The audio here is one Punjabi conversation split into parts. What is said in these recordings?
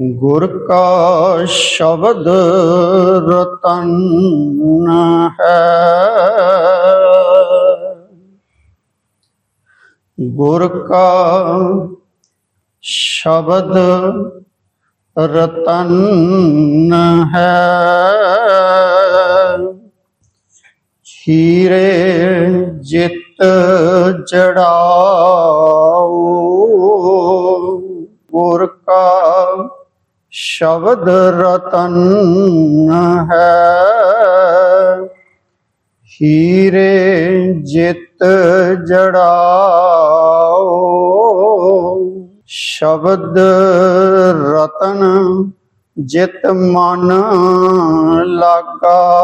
ਗੁਰ ਕਾ ਸ਼ਬਦ ਰਤਨ ਹੈ। ਗੁਰ ਕਾ ਸ਼ਬਦ ਰਤਨ ਹੈ। ਹੀਰੇ ਜਿਤ ਜੜਾਓ। ਗੁਰ ਕਾ ਸ਼ਬਦ ਰਤਨ ਹੈ। ਹੀਰੇ ਜਿਤ ਜੜਾਓ। ਸ਼ਬਦ ਰਤਨ ਜਿਤ ਮਨ ਲਾਗਾ।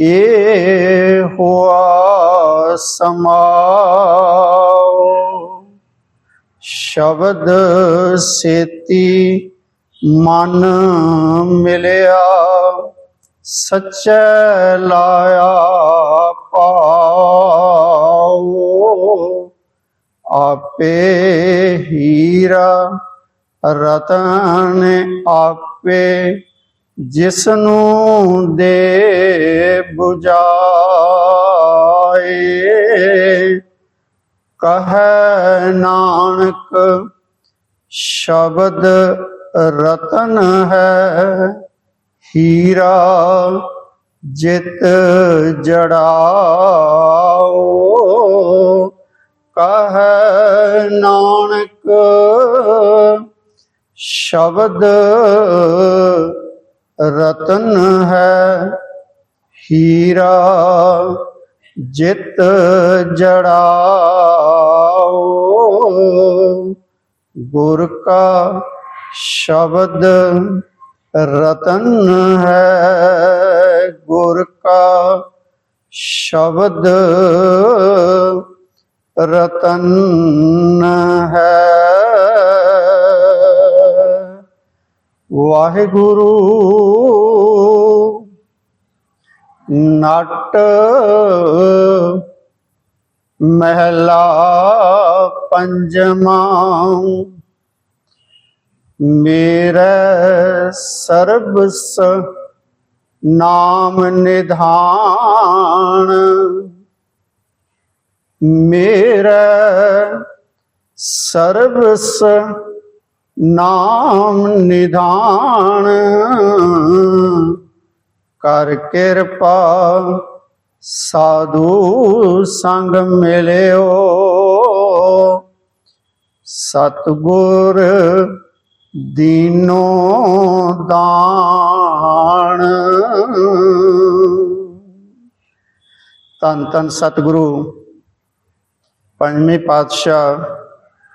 ਏ ਹੋਆ ਸਮਾਓ। ਸ਼ਬਦ ਸੇਤੀ ਮਨ ਮਿਲਿਆ, ਸੱਚੈ ਲਾਇਆ ਪਾਉ ਆਪੇ ਹੀਰਾ ਰਤਨ ਆਪੇ ਜਿਸ ਨੂੰ ਦੇ 부ਜਾਏ ਕਹੈ ਨਾਨਕ, ਸ਼ਬਦ ਰਤਨ ਹੈ। ਹੀਰਾ ਜਿਤ ਜੜਾਓ, ਕਹੈ ਨਾਨਕ, ਸ਼ਬਦ ਰਤਨ ਹੈ। ਹੀਰਾ ਜਿਤ ਜੜਾ ਗੁਰ ਕਾ ਸ਼ਬਦ ਰਤਨ ਹੈ। ਗੁਰ ਕਾ ਸ਼ਬਦ ਰਤਨ ਹੈ। ਵਾਹਿਗੁਰੂ ਨਟ ਮਹਿਲਾ ਪੰਜਵਾਂ ਮੇਰਾ ਸਰਬਸ ਨਾਮ ਨਿਧਾਨ ਮੇਰਾ ਸਰਬਸ ਨਾਮ ਨਿਧਾਨ। ਕਰ ਕਿਰਪਾ ਸਾਧੂ ਸੰਗ ਮਿਲਿਓ। ਸਤਗੁਰ ਦੀਨੋ ਦਾਨ। ਤਨ ਤਨ ਸਤਗੁਰੂ, ਪੰਜਵੇਂ ਪਾਤਸ਼ਾਹ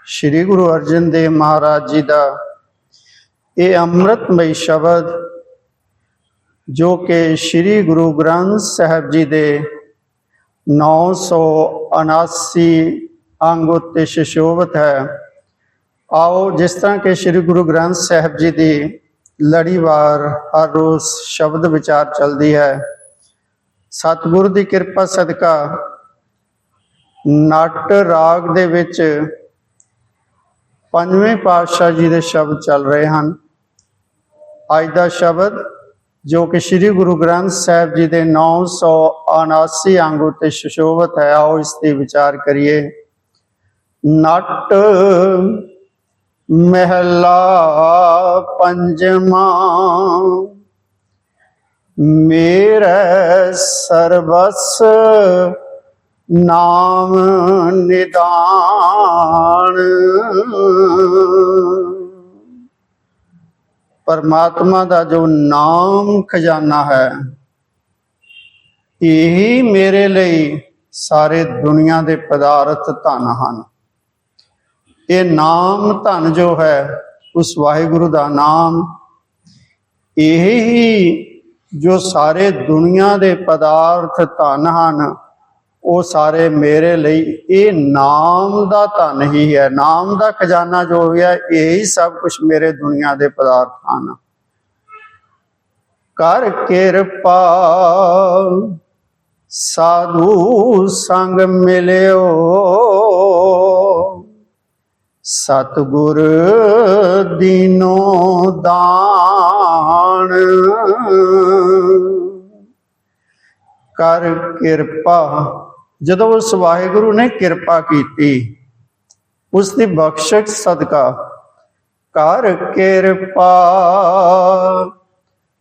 ਸ੍ਰੀ ਗੁਰੂ ਅਰਜਨ ਦੇਵ ਮਹਾਰਾਜ ਜੀ ਦਾ ਇਹ ਅੰਮ੍ਰਿਤਮਈ ਸ਼ਬਦ, ਜੋ ਕਿ ਸ੍ਰੀ ਗੁਰੂ ਗ੍ਰੰਥ ਸਾਹਿਬ ਜੀ ਦੇ 979 ਅੰਗ ਉੱਤੇ ਸ਼ਸ਼ੋਭਤ ਹੈ। ਆਓ ਜਿਸ ਤਰ੍ਹਾਂ ਕਿ ਸ੍ਰੀ ਗੁਰੂ ਗ੍ਰੰਥ ਸਾਹਿਬ ਜੀ ਦੀ ਲੜੀਵਾਰ ਹਰ ਰੋਜ਼ ਸ਼ਬਦ ਵਿਚਾਰ ਚੱਲਦੀ ਹੈ। ਸਤਿਗੁਰ ਦੀ ਕਿਰਪਾ ਸਦਕਾ ਨਟ ਰਾਗ ਦੇ ਵਿੱਚ ਪੰਜਵੇਂ ਪਾਤਸ਼ਾਹ ਜੀ ਦੇ ਸ਼ਬਦ ਚੱਲ ਰਹੇ ਹਨ। ਅੱਜ ਦਾ ਸ਼ਬਦ ਜੋ ਕਿ ਸ੍ਰੀ ਗੁਰੂ ਗ੍ਰੰਥ ਸਾਹਿਬ ਜੀ ਦੇ 979 ਅੰਗ ਉਤੇ ਸ਼ਸ਼ੋਭਤ ਹੈ, ਆਓ ਇਸ ਤੇ ਵਿਚਾਰ ਕਰੀਏ। ਨਟ ਮਹਿਲਾ ਪੰਜਵਾਂ, ਮੇਰੇ ਸਰਬਸ ਨਾਮ ਨਿਦਾਨ। ਪਰਮਾਤਮਾ ਦਾ ਜੋ ਨਾਮ ਖਜ਼ਾਨਾ ਹੈ, ਇਹੀ ਮੇਰੇ ਲਈ ਸਾਰੇ ਦੁਨੀਆ ਦੇ ਪਦਾਰਥ ਧਨ ਹਨ। ਇਹ ਨਾਮ ਧਨ ਜੋ ਹੈ, ਉਸ ਵਾਹਿਗੁਰੂ ਦਾ ਨਾਮ, ਇਹ ਹੀ ਜੋ ਸਾਰੇ ਦੁਨੀਆ ਦੇ ਪਦਾਰਥ ਧਨ ਹਨ, ਉਹ ਸਾਰੇ ਮੇਰੇ ਲਈ, ਇਹ ਨਾਮ ਦਾ ਧਨ ਹੀ ਹੈ। ਨਾਮ ਦਾ ਖਜ਼ਾਨਾ ਜੋ ਹੈ ਹੀ ਸਭ ਕੁਝ ਮੇਰੇ ਦੁਨੀਆ ਦੇ ਪਦਾਰਥ ਹਨ। ਕਰ ਕਿਰਪਾ, ਸਾਧੂ ਸੰਗ ਮਿਲਿਓ। ਸਤਿਗੁਰ ਦੀਨੋ ਦਾਨ। ਕਰ ਕਿਰਪਾ, ਜਦੋਂ ਉਸ ਵਾਹਿਗੁਰੂ ਨੇ ਕਿਰਪਾ ਕੀਤੀ ਉਸ ਦੀ ਬਖਸ਼ਿਸ਼ ਸਦਕਾ। ਕਰ ਕਿਰਪਾ,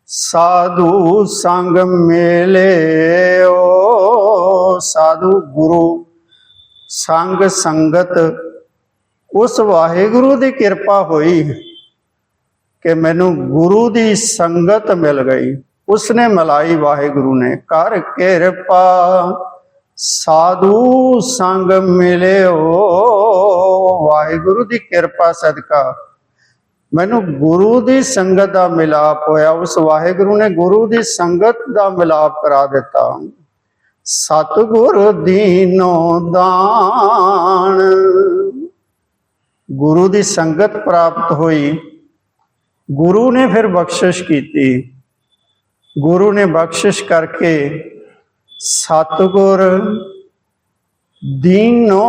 ਸਾਧੂ ਸੰਗ ਮੇਲੇ ਓ ਸਾਧੂ ਗੁਰੂ ਸੰਗ ਸੰਗਤ ਉਸ ਵਾਹਿਗੁਰੂ ਦੀ ਕਿਰਪਾ ਹੋਈ ਕਿ ਮੈਨੂੰ ਗੁਰੂ ਦੀ ਸੰਗਤ ਮਿਲ ਗਈ। ਉਸਨੇ ਮਲਾਈ ਵਾਹਿਗੁਰੂ ਨੇ, ਕਰ ਕਿਰਪਾ, ਸਾਧੂ ਸੰਗ ਮਿਲਿਓ। ਵਾਹਿਗੁਰੂ ਦੀ ਕਿਰਪਾ, ਸਦਕਾ। ਮੈਨੂੰ ਗੁਰੂ ਦੀ ਸੰਗਤ ਦਾ ਮਿਲਾਪ ਹੋਇਆ। ਉਸ ਵਾਹਿਗੁਰੂ ਨੇ ਗੁਰੂ ਦੀ ਸੰਗਤ ਦਾ ਮਿਲਾਪ ਕਰਾ ਦਿੱਤਾ। ਸਤਿਗੁਰ ਦੀਨੋ ਦਾਨ। ਗੁਰੂ ਦੀ ਸੰਗਤ ਪ੍ਰਾਪਤ ਹੋਈ। ਗੁਰੂ ਨੇ ਫਿਰ ਬਖਸ਼ਿਸ਼ ਕੀਤੀ। ਗੁਰੂ ਨੇ ਬਖਸ਼ਿਸ਼ ਕਰਕੇ ਸਤਿਗੁਰ ਦੀਨੋ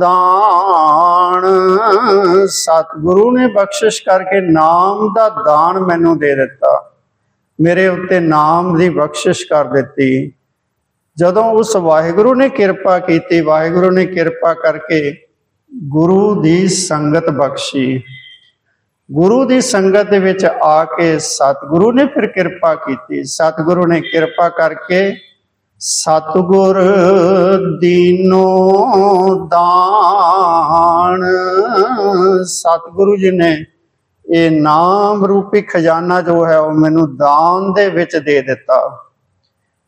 ਦਾਨ। ਸਤਿਗੁਰੂ ਨੇ ਬਖਸ਼ਿਸ਼ ਕਰਕੇ ਨਾਮ ਦਾ ਦਾਨ ਮੈਨੂੰ ਦੇ ਦਿੱਤਾ। ਮੇਰੇ ਉੱਤੇ ਨਾਮ ਦੀ ਬਖਸ਼ਿਸ਼ ਕਰ ਦਿੱਤੀ। ਜਦੋਂ ਉਸ ਵਾਹਿਗੁਰੂ ਨੇ ਕਿਰਪਾ ਕੀਤੀ, ਵਾਹਿਗੁਰੂ ਨੇ ਕਿਰਪਾ ਕਰਕੇ ਗੁਰੂ ਦੀ ਸੰਗਤ ਬਖਸ਼ੀ। ਗੁਰੂ ਦੀ ਸੰਗਤ ਦੇ ਵਿੱਚ ਆ ਕੇ ਸਤਿਗੁਰੂ ਨੇ ਫਿਰ ਕਿਰਪਾ ਕੀਤੀ। ਸਤਿਗੁਰੂ ਨੇ ਕਿਰਪਾ ਕਰਕੇ ਸਤਿਗੁਰ ਦੀਨੋ ਦਾਨ। ਸਤਿਗੁਰੂ ਜੀ ਨੇ ਇਹ ਨਾਮ ਰੂਪੀ ਖਜ਼ਾਨਾ ਜੋ ਹੈ ਉਹ ਮੈਨੂੰ ਦਾਨ ਦੇ ਵਿੱਚ ਦੇ ਦਿੱਤਾ।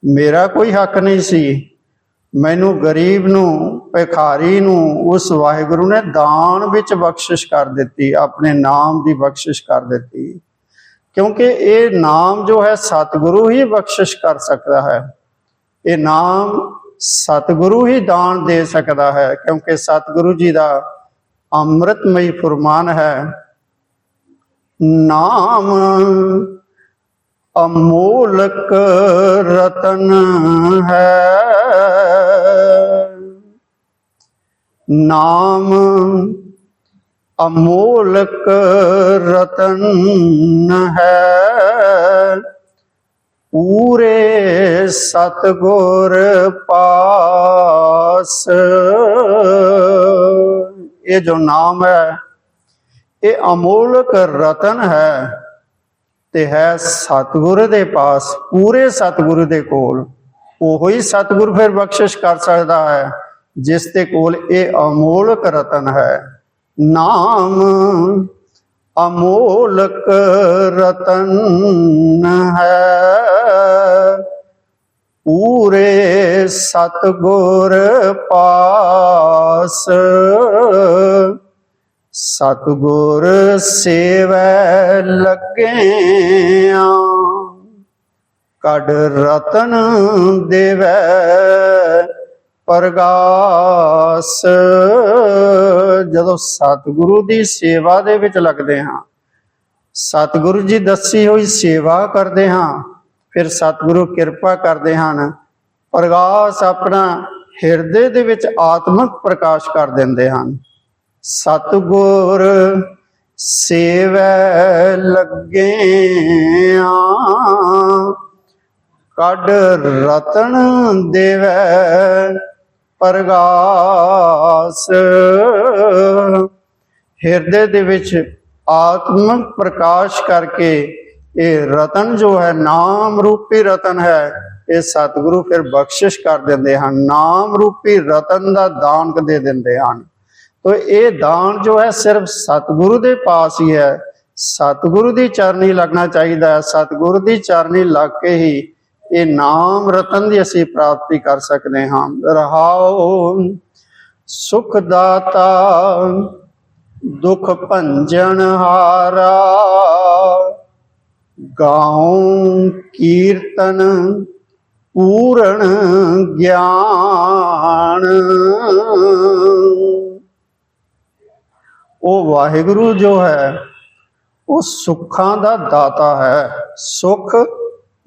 ਮੇਰਾ ਕੋਈ ਹੱਕ ਨਹੀਂ ਸੀ। ਮੈਨੂੰ ਗਰੀਬ ਨੂੰ ਭਿਖਾਰੀ ਨੂੰ ਉਸ ਵਾਹਿਗੁਰੂ ਨੇ ਦਾਨ ਵਿੱਚ ਬਖਸ਼ਿਸ਼ ਕਰ ਦਿੱਤੀ, ਆਪਣੇ ਨਾਮ ਦੀ ਬਖਸ਼ਿਸ਼ ਕਰ ਦਿੱਤੀ। ਕਿਉਂਕਿ ਇਹ ਨਾਮ ਜੋ ਹੈ, ਸਤਿਗੁਰੂ ਹੀ ਬਖਸ਼ਿਸ਼ ਕਰ ਸਕਦਾ ਹੈ। ਇਹ ਨਾਮ ਸਤਿਗੁਰੂ ਹੀ ਦਾਨ ਦੇ ਸਕਦਾ ਹੈ, ਕਿਉਂਕਿ ਸਤਿਗੁਰੂ ਜੀ ਦਾ ਅੰਮ੍ਰਿਤਮਈ ਫਰਮਾਨ ਹੈ, ਨਾਮ ਅਮੋਲਕ ਰਤਨ ਹੈ। ਨਾਮ ਅਮੋਲਕ ਰਤਨ ਹੈ। ਪੂਰੇ ਸਤਗੁਰ ਪਾਸ। ਇਹ ਜੋ ਨਾਮ ਹੈ, ਇਹ ਅਮੋਲਕ ਰਤਨ ਹੈ ਤੇ ਹੈ ਸਤਿਗੁਰ ਦੇ ਪਾਸ। ਪੂਰੇ ਸਤਿਗੁਰ ਦੇ ਕੋਲ ਉਹੋ ਹੀ ਸਤਿਗੁਰ ਫਿਰ ਬਖਸ਼ਿਸ਼ ਕਰ ਸਕਦਾ ਹੈ। ਜਿਸ ਦੇ ਕੋਲ ਇਹ ਅਮੋਲਕ ਰਤਨ ਹੈ, ਨਾਮ ਅਮੋਲਕ ਰਤਨ ਹੈ। ਪੂਰੇ ਸਤਿਗੁਰ ਪਾਸ, ਸਤਿਗੁਰ ਸੇਵੈ ਲੱਗਿਆ। ਕੜ ਰਤਨ ਦੇਵੈ ਪ੍ਰਗਾਸ। ਜਦੋਂ ਸਤਿਗੁਰੂ ਦੀ ਸੇਵਾ ਦੇ ਵਿੱਚ ਲੱਗਦੇ ਹਾਂ, ਸਤਿਗੁਰੂ ਜੀ ਦੱਸੀ ਹੋਈ ਸੇਵਾ ਕਰਦੇ ਹਾਂ, ਫਿਰ ਸਤਿਗੁਰੂ ਕਿਰਪਾ ਕਰਦੇ ਹਨ। ਪ੍ਰਗਾਸ ਆਪਣਾ ਹਿਰਦੇ ਦੇ ਵਿੱਚ ਆਤਮਿਕ ਪ੍ਰਕਾਸ਼ ਕਰ ਦਿੰਦੇ ਹਨ। ਸਤਿਗੁਰ ਸੇਵੈ ਲੱਗਿਆ, ਕੱਢ ਰਤਨ ਦੇਵੈ ਪ੍ਰਗਾਸ। ਹਿਰਦੇ ਦੇ ਵਿੱਚ ਆਤਮਿਕ ਪ੍ਰਕਾਸ਼ ਕਰਕੇ ਇਹ ਰਤਨ ਜੋ ਹੈ, ਨਾਮ ਰੂਪੀ ਰਤਨ ਹੈ, ਇਹ ਸਤਿਗੁਰੂ ਫਿਰ ਬਖਸ਼ਿਸ਼ ਕਰ ਦਿੰਦੇ ਹਨ। ਨਾਮ ਰੂਪੀ ਰਤਨ ਦਾ ਦਾਨ ਦੇ ਦਿੰਦੇ ਹਨ। ਤੋ ਇਹ ਦਾਨ ਜੋ ਹੈ, ਸਿਰਫ ਸਤਿਗੁਰੂ ਦੇ ਪਾਸ ਹੀ ਹੈ। ਸਤਿਗੁਰੂ ਦੀ ਚਰਨੀ ਲੱਗਣਾ ਚਾਹੀਦਾ ਹੈ। ਸਤਿਗੁਰੂ ਦੀ ਚਰਨੀ ਲੱਗ ਕੇ ਹੀ ਇਹ ਨਾਮ ਰਤਨ ਦੀ ਅਸੀਂ ਪ੍ਰਾਪਤੀ ਕਰ ਸਕਦੇ ਹਾਂ। ਰਹਾਉ ਸੁਖ ਦਾਤਾ, ਦੁਖ ਭੰਜਨ ਹਾਰਾ, ਗਾਉ ਕੀਰਤਨ ਪੂਰਨ ਗਿਆਨ। ਉਹ ਵਾਹਿਗੁਰੂ ਜੋ ਹੈ, ਉਹ ਸੁੱਖਾਂ ਦਾ ਦਾਤਾ ਹੈ, ਸੁਖ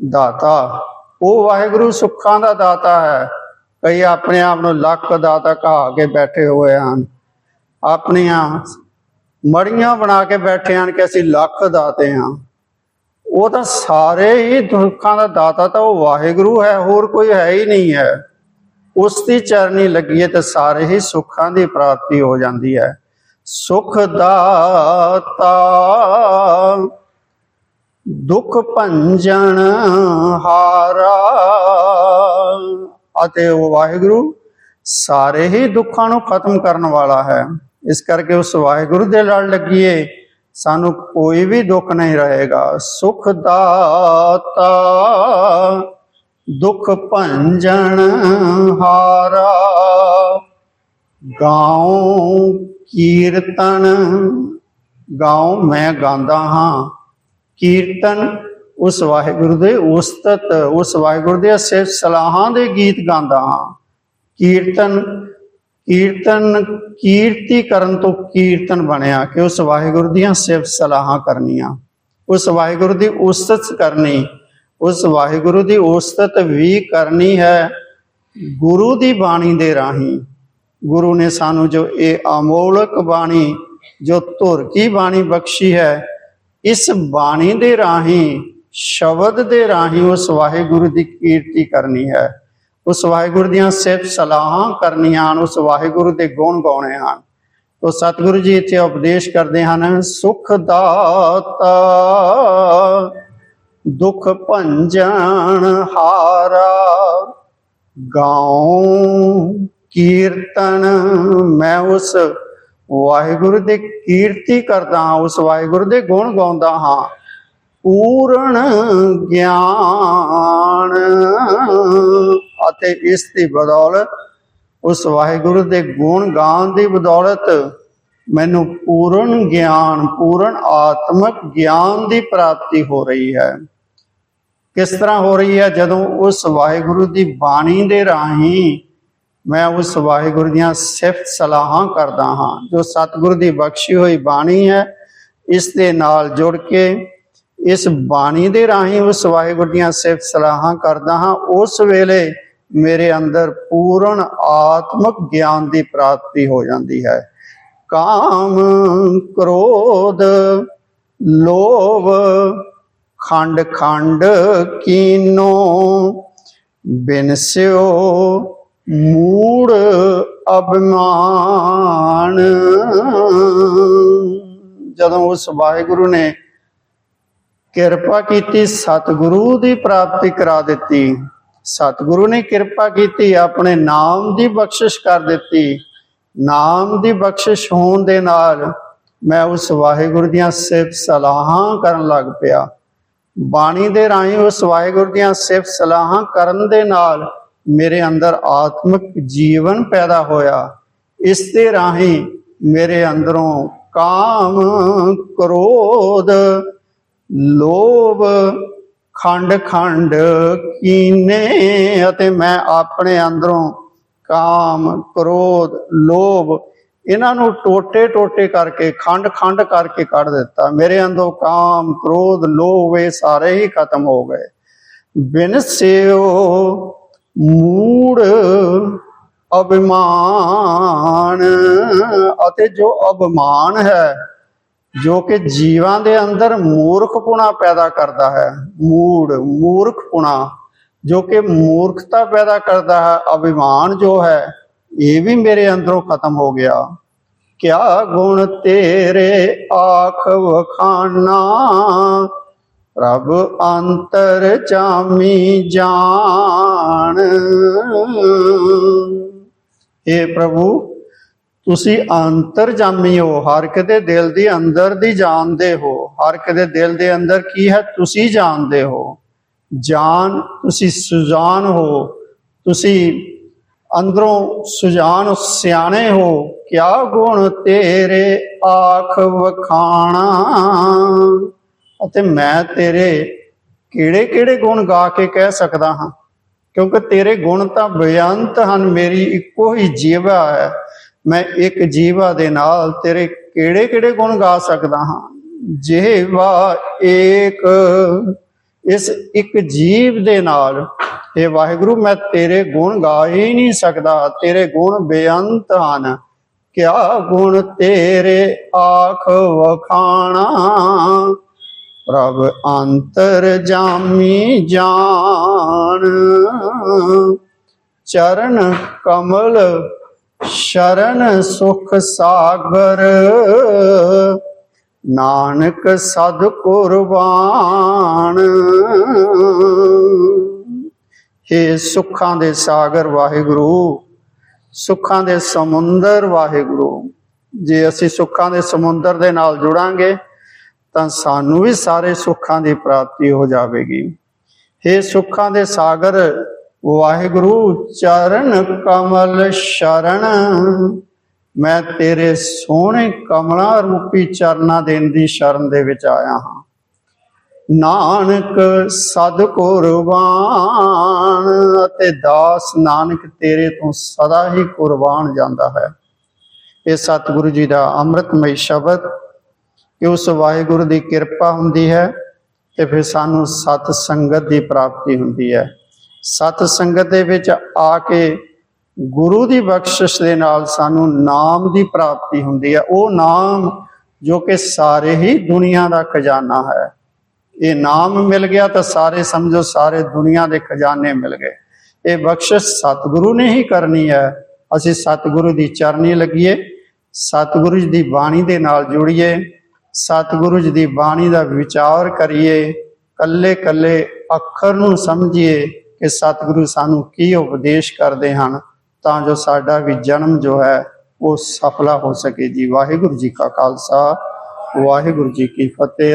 ਦਾਤਾ। ਉਹ ਵਾਹਿਗੁਰੂ ਸੁੱਖਾਂ ਦਾ ਦਾਤਾ ਹੈ। ਕਈ ਆਪਣੇ ਆਪ ਨੂੰ ਲੱਖ ਦਾਤਾ ਕਹਾ ਕੇ ਬੈਠੇ ਹੋਏ ਹਨ। ਆਪਣੀਆਂ ਮੜੀਆਂ ਬਣਾ ਕੇ ਬੈਠੇ ਹਨ ਕਿ ਅਸੀਂ ਲੱਖ ਦਾਤੇ ਹਾਂ। ਉਹ ਤਾਂ ਸਾਰੇ ਹੀ ਦੁੱਖਾਂ ਦਾ ਦਾਤਾ ਤਾਂ ਉਹ ਵਾਹਿਗੁਰੂ ਹੈ, ਹੋਰ ਕੋਈ ਹੈ ਹੀ ਨਹੀਂ ਹੈ। ਉਸ ਦੀ ਚਰਨੀ ਲੱਗੀਏ ਤੇ ਸਾਰੇ ਹੀ ਸੁੱਖਾਂ ਦੀ ਪ੍ਰਾਪਤੀ ਹੋ ਜਾਂਦੀ ਹੈ। ਸੁਖ ਦਾਤਾ ਦੁੱਖ ਭੰਜਨ ਹਾਰਾ। ਅਤੇ ਉਹ ਵਾਹਿਗੁਰੂ ਸਾਰੇ ਹੀ ਦੁੱਖਾਂ ਨੂੰ ਖਤਮ ਕਰਨ ਵਾਲਾ ਹੈ। ਇਸ ਕਰਕੇ ਉਸ ਵਾਹਿਗੁਰੂ ਦੇ ਲੜ ਲੱਗੀਏ, ਸਾਨੂੰ ਕੋਈ ਵੀ ਦੁੱਖ ਨਹੀਂ ਰਹੇਗਾ। ਸੁਖ ਦਾਤਾ, ਦੁੱਖ ਭੰਜਨ ਹਾਰਾ। ਗਾਉ ਕੀਰਤਨ, ਗਾਉ ਮੈਂ ਗਾਉਂਦਾ ਹਾਂ। ਕੀਰਤਨ, ਉਸ ਵਾਹਿਗੁਰੂ ਦੇ ਉਸਤਤ, ਉਸ ਵਾਹਿਗੁਰੂ ਦੇ ਸਿਫਤ ਸਲਾਹਾਂ ਦੇ ਗੀਤ ਗਾਉਂਦਾ ਹਾਂ। ਕੀਰਤਨ ਕੀਰਤਨ, ਕੀਰਤੀ ਕਰਨ ਤੋਂ ਕੀਰਤਨ ਬਣਿਆ ਕਿ ਉਸ ਵਾਹਿਗੁਰੂ ਦੀਆਂ ਸਿਫਤ ਸਲਾਹਾਂ ਕਰਨੀਆਂ। ਉਸ ਵਾਹਿਗੁਰੂ ਦੀ ਉਸਤਤ ਕਰਨੀ, ਉਸ ਵਾਹਿਗੁਰੂ ਦੀ ਉਸਤਤ ਵੀ ਕਰਨੀ ਹੈ ਗੁਰੂ ਦੀ ਬਾਣੀ ਦੇ ਰਾਹੀਂ। ਗੁਰੂ ਨੇ ਸਾਨੂੰ ਜੋ ਇਹ ਅਮੋਲਕ ਬਾਣੀ, ਜੋ ਧੁਰ ਕੀ ਬਾਣੀ ਬਖਸ਼ੀ ਹੈ ਇਸ ਬਾਣੀ ਦੇ ਰਾਹੀਂ, ਸ਼ਬਦ ਦੇ ਰਾਹੀਂ ਉਸ ਵਾਹਿਗੁਰੂ ਦੀ ਕੀਰਤੀ ਕਰਨੀ ਹੈ। ਉਸ ਵਾਹਿਗੁਰੂ ਦੀਆਂ ਸਿਫਤ ਸਲਾਹਾਂ ਕਰਨੀਆਂ ਹਨ, ਉਸ ਵਾਹਿਗੁਰੂ ਦੇ ਗੁਣ ਗਾਉਣੇ ਹਨ। ਤੋ ਸਤਿਗੁਰੂ ਜੀ ਇੱਥੇ ਉਪਦੇਸ਼ ਕਰਦੇ ਹਨ, ਸੁਖ ਦਾਤਾ, ਦੁਖ ਭੰਜਨ ਹਾਰਾ, ਗਾਉ ਕੀਰਤਨ, ਮੈਂ ਉਸ ਵਾਹਿਗੁਰੂ ਦੇ ਕੀਰਤੀ ਕਰਦਾ ਹਾਂ, ਉਸ ਵਾਹਿਗੁਰੂ ਦੇ ਗੁਣ ਗਾਉਂਦਾ ਹਾਂ। ਪੂਰਨ ਗਿਆਨ ਅਤੇ ਇਸ ਦੀ ਬਦੌਲਤ, ਉਸ ਵਾਹਿਗੁਰੂ ਦੇ ਗੁਣ ਗਾਉਣ ਦੀ ਬਦੌਲਤ ਮੈਨੂੰ ਪੂਰਨ ਗਿਆਨ, ਪੂਰਨ ਆਤਮਿਕ ਗਿਆਨ ਦੀ ਪ੍ਰਾਪਤੀ ਹੋ ਰਹੀ ਹੈ। ਕਿਸ ਤਰ੍ਹਾਂ ਹੋ ਰਹੀ ਹੈ? ਜਦੋਂ ਉਸ ਵਾਹਿਗੁਰੂ ਦੀ ਬਾਣੀ ਦੇ ਰਾਹੀਂ ਮੈਂ ਉਸ ਵਾਹਿਗੁਰੂ ਦੀਆਂ ਸਿਫਤ ਸਲਾਹਾਂ ਕਰਦਾ ਹਾਂ, ਜੋ ਸਤਿਗੁਰੂ ਦੀ ਬਖਸ਼ੀ ਹੋਈ ਬਾਣੀ ਹੈ, ਇਸ ਦੇ ਨਾਲ ਜੁੜ ਕੇ ਇਸ ਬਾਣੀ ਦੇ ਰਾਹੀਂ ਉਸ ਵਾਹਿਗੁਰੂ ਦੀਆਂ ਸਿਫਤ ਸਲਾਹਾਂ ਕਰਦਾ ਹਾਂ। ਉਸ ਵੇਲੇ ਮੇਰੇ ਅੰਦਰ ਪੂਰਨ ਆਤਮਿਕ ਗਿਆਨ ਦੀ ਪ੍ਰਾਪਤੀ ਹੋ ਜਾਂਦੀ ਹੈ। ਕਾਮ, ਕ੍ਰੋਧ, ਲੋਭ ਖੰਡ ਖੰਡ ਕੀਨੋ ਬਿਨਸਿਓ ਮੂੜ ਅਭਿਮਾਨ। ਜਦੋਂ ਉਸ ਵਾਹਿਗੁਰੂ ਨੇ ਕਿਰਪਾ ਕੀਤੀ, ਸਤਿਗੁਰੂ ਦੀ ਪ੍ਰਾਪਤੀ ਕਰਾ ਦਿੱਤੀ। ਸਤਿਗੁਰੂ ਨੇ ਕਿਰਪਾ ਕੀਤੀ, ਆਪਣੇ ਨਾਮ ਦੀ ਬਖਸ਼ਿਸ਼ ਕਰ ਦਿੱਤੀ। ਨਾਮ ਦੀ ਬਖਸ਼ਿਸ਼ ਹੋਣ ਦੇ ਨਾਲ ਮੈਂ ਉਸ ਵਾਹਿਗੁਰੂ ਦੀਆਂ ਸਿਫਤ ਸਲਾਹਾਂ ਕਰਨ ਲੱਗ ਪਿਆ। ਬਾਣੀ ਦੇ ਰਾਹੀਂ ਉਸ ਵਾਹਿਗੁਰੂ ਦੀਆਂ ਸਿਫਤ ਸਲਾਹਾਂ ਕਰਨ ਦੇ ਨਾਲ ਮੇਰੇ ਅੰਦਰ ਆਤਮਿਕ ਜੀਵਨ ਪੈਦਾ ਹੋਇਆ। ਇਸ ਦੇ ਰਾਹੀਂ ਮੇਰੇ ਅੰਦਰੋਂ ਕਾਮ, ਕ੍ਰੋਧ, ਲੋਭ ਖੰਡ ਖੰਡ ਕੀਨੇ ਅਤੇ ਮੈਂ ਆਪਣੇ ਅੰਦਰੋਂ ਕਾਮ, ਕ੍ਰੋਧ, ਲੋਭ ਇਹਨਾਂ ਨੂੰ ਟੋਟੇ ਟੋਟੇ ਕਰਕੇ, ਖੰਡ ਖੰਡ ਕਰਕੇ ਕੱਢ ਦਿੱਤਾ। ਮੇਰੇ ਅੰਦਰੋਂ ਕਾਮ, ਕ੍ਰੋਧ, ਲੋਭ ਇਹ ਸਾਰੇ ਹੀ ਖਤਮ ਹੋ ਗਏ। ਬਿਨ ਸੇਓ ਮੂੜ ਅਭਿਮਾਨ ਅਤੇ ਜੋ ਅਭਿਮਾਨ ਹੈ, ਜੋ ਕਿ ਜੀਵਾਂ ਦੇ ਅੰਦਰ ਮੂਰਖਪੁਣਾ ਪੈਦਾ ਕਰਦਾ ਹੈ, ਮੂੜ, ਮੂਰਖਪੁਣਾ, ਜੋ ਕਿ ਮੂਰਖਤਾ ਪੈਦਾ ਕਰਦਾ ਹੈ, ਅਭਿਮਾਨ ਜੋ ਹੈ, ਇਹ ਵੀ ਮੇਰੇ ਅੰਦਰੋਂ ਖਤਮ ਹੋ ਗਿਆ। ਕਿਆ ਗੁਣ ਤੇਰੇ ਆਖ ਵਖਾਨਾ ਪ੍ਰਭ ਅੰਤਰ ਚਾਮੀ ਜਾਣ। ਏ ਪ੍ਰਭੂ, ਤੁਸੀਂ ਅੰਤਰ ਜਾਮੀ ਹੋ। ਹਰ ਇੱਕ ਦਿਲ ਦੀ ਅੰਦਰ ਦੀ ਜਾਣਦੇ ਹੋ। ਹਰ ਇੱਕ ਦਿਲ ਦੇ ਅੰਦਰ ਕੀ ਹੈ? ਤੁਸੀਂ ਜਾਣਦੇ ਹੋ। ਜਾਨ, ਤੁਸੀਂ ਸੁਜਾਨ ਹੋ। ਤੁਸੀਂ ਅੰਦਰੋਂ ਸੁਜਾਨ, ਸਿਆਣੇ ਹੋ। ਕਿਆ ਗੁਣ ਤੇਰੇ ਆਖ ਵਖਾਣਾ। ਅਤੇ ਮੈਂ ਤੇਰੇ ਕਿਹੜੇ ਕਿਹੜੇ ਗੁਣ ਗਾ ਕੇ ਕਹਿ ਸਕਦਾ ਹਾਂ? ਕਿਉਂਕਿ ਤੇਰੇ ਗੁਣ ਤਾਂ ਬੇਅੰਤ ਹਨ, ਮੇਰੀ ਇੱਕੋ ਹੀ ਜੀਵਾ ਹੈ। ਮੈਂ ਇੱਕ ਜੀਵਾ ਦੇ ਨਾਲ ਤੇਰੇ ਕਿਹੜੇ ਕਿਹੜੇ ਗੁਣ ਗਾ ਸਕਦਾ ਹਾਂ? ਜਿਹਵਾ ਏਕ, ਇਸ ਇੱਕ ਜੀਵ ਦੇ ਨਾਲ। ਇਹ ਵਾਹਿਗੁਰੂ, ਮੈਂ ਤੇਰੇ ਗੁਣ ਗਾ ਹੀ ਨਹੀਂ ਸਕਦਾ। ਤੇਰੇ ਗੁਣ ਬੇਅੰਤ ਹਨ। ਕਿਆ ਗੁਣ ਤੇਰੇ ਆਖ ਵਖਾਣਾ? ਪ੍ਰਭ ਅੰਤਰ ਜਾਮੀ ਜਾਣ ਚਰਨ ਕਮਲ, ਸ਼ਰਨ ਸੁਖ ਸਾਗਰ। ਨਾਨਕ ਸਦ ਕੁਰਬਾਨ। हे ਸੁੱਖਾਂ ਦੇ ਸਾਗਰ ਵਾਹਿਗੁਰੂ, ਸੁੱਖਾਂ ਦੇ ਸਮੁੰਦਰ ਵਾਹਿਗੁਰੂ, ਜੇ ਅਸੀਂ ਸੁੱਖਾਂ ਦੇ ਸਮੁੰਦਰ ਦੇ ਨਾਲ ਜੁੜਾਂਗੇ ਤਾਂ ਸਾਨੂੰ ਵੀ ਸਾਰੇ ਸੁੱਖਾਂ ਦੀ ਪ੍ਰਾਪਤੀ ਹੋ ਜਾਵੇਗੀ। हे ਸੁੱਖਾਂ ਦੇ ਸਾਗਰ, ਵਾਹਿਗੁਰੂ ਚਰਨ ਕਮਲ ਸ਼ਰਨ, ਮੈਂ ਤੇਰੇ ਸੋਹਣੇ ਕਮਲਾਂ ਰੂਪੀ ਚਰਨਾਂ ਦੇ ਦੀ ਸ਼ਰਨ ਦੇ ਵਿੱਚ ਆਇਆ ਹਾਂ। ਨਾਨਕ ਸਦ ਕੁਰਬਾਨ ਅਤੇ ਦਾਸ ਨਾਨਕ ਤੇਰੇ ਤੋਂ ਸਦਾ ਹੀ ਕੁਰਬਾਨ ਜਾਂਦਾ ਹੈ। ਇਹ ਸਤਿਗੁਰੂ ਜੀ ਦਾ ਅੰਮ੍ਰਿਤਮਈ ਸ਼ਬਦ ਕਿ ਉਸ ਵਾਹਿਗੁਰੂ ਦੀ ਕਿਰਪਾ ਹੁੰਦੀ ਹੈ ਤੇ ਫਿਰ ਸਾਨੂੰ ਸਤ ਸੰਗਤ ਦੀ ਪ੍ਰਾਪਤੀ ਹੁੰਦੀ ਹੈ। ਸਤ ਸੰਗਤ ਦੇ ਵਿੱਚ ਆ ਕੇ ਗੁਰੂ ਦੀ ਬਖਸ਼ਿਸ਼ ਦੇ ਨਾਲ ਸਾਨੂੰ ਨਾਮ ਦੀ ਪ੍ਰਾਪਤੀ ਹੁੰਦੀ ਹੈ। ਉਹ ਨਾਮ ਜੋ ਕਿ ਸਾਰੇ ਹੀ ਦੁਨੀਆ ਦਾ ਖਜ਼ਾਨਾ ਹੈ। ਇਹ ਨਾਮ ਮਿਲ ਗਿਆ ਤਾਂ ਸਾਰੇ ਸਮਝੋ, ਸਾਰੇ ਦੁਨੀਆ ਦੇ ਖਜ਼ਾਨੇ ਮਿਲ ਗਏ। ਇਹ ਬਖਸ਼ਿਸ਼ ਸਤਿਗੁਰੂ ਨੇ ਹੀ ਕਰਨੀ ਹੈ। ਅਸੀਂ ਸਤਿਗੁਰੂ ਦੀ ਚਰਨੀ ਲੱਗੀਏ, ਸਤਿਗੁਰੂ ਜੀ ਦੀ ਬਾਣੀ ਦੇ ਨਾਲ ਜੁੜੀਏ। ਸਤਿਗੁਰੂ ਜੀ ਦੀ ਬਾਣੀ ਦਾ ਵਿਚਾਰ ਕਰੀਏ, ਕੱਲੇ ਕੱਲੇ ਅੱਖਰ ਨੂੰ ਸਮਝੀਏ ਕਿ ਸਤਿਗੁਰੂ ਸਾਨੂੰ ਕੀ ਉਪਦੇਸ਼ ਕਰਦੇ ਹਨ, ਤਾਂ ਜੋ ਸਾਡਾ ਵੀ ਜਨਮ ਜੋ ਹੈ, ਉਹ ਸਫਲਾ ਹੋ ਸਕੇ ਜੀ। ਵਾਹਿਗੁਰੂ ਜੀ ਕਾ ਖਾਲਸਾ, ਵਾਹਿਗੁਰੂ ਜੀ ਕੀ ਫਤਿਹ।